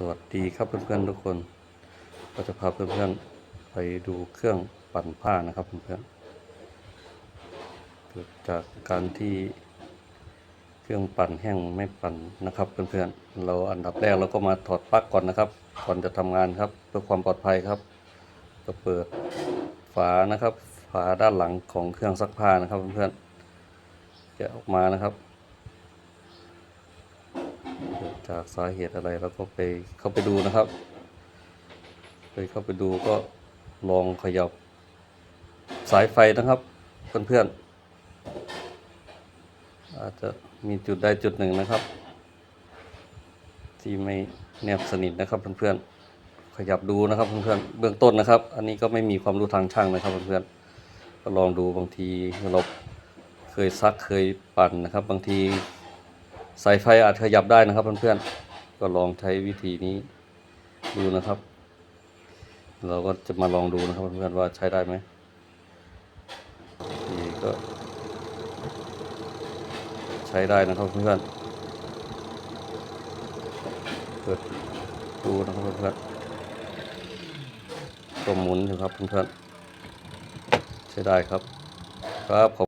สวัสดีครับเพื่อนๆทุกคน ก็จะพาเพื่อนๆไปดูเครื่องปั่นผ้านะครับเพื่อนๆเกิดจากการที่เครื่องปั่นแห้งไม่ปั่นนะครับเพื่อนๆเราอันดับแรกเราก็มาถอดปลั๊กก่อนนะครับ ก่อนจะทำงานครับเพื่อความปลอดภัยครับก็เปิดฝานะครับ ฝาด้านหลังของเครื่องซักผ้านะครับเพื่อนๆแกะออกมานะครับ จากสาเหตุอะไรเราก็ไปเข้าไปดูนะครับ ไปเข้าไปดูก็ลองขยับสายไฟนะครับ เพื่อนๆอาจจะมีจุดใดจุดหนึ่งนะครับ ที่ไม่แนบสนิทนะครับเพื่อนๆขยับดูนะครับเพื่อนๆเบื้องต้นนะครับ อันนี้ก็ไม่มีความรู้ทางช่างนะครับเพื่อนๆก็ลองดูบางทีเราเคยซักเคยปั่นนะครับ บางที สายไฟอาจขยับได้นะครับเพื่อนๆ ก็ลองใช้วิธีนี้ดูนะครับ เราก็จะมาลองดูนะครับเพื่อนๆว่าใช้ได้ไหมนี่ก็ ใช้ได้นะครับเพื่อนๆเปิดดูนะครับเพื่อนๆก็หมุนอยู่ครับเพื่อนๆใช้ได้ครับครับ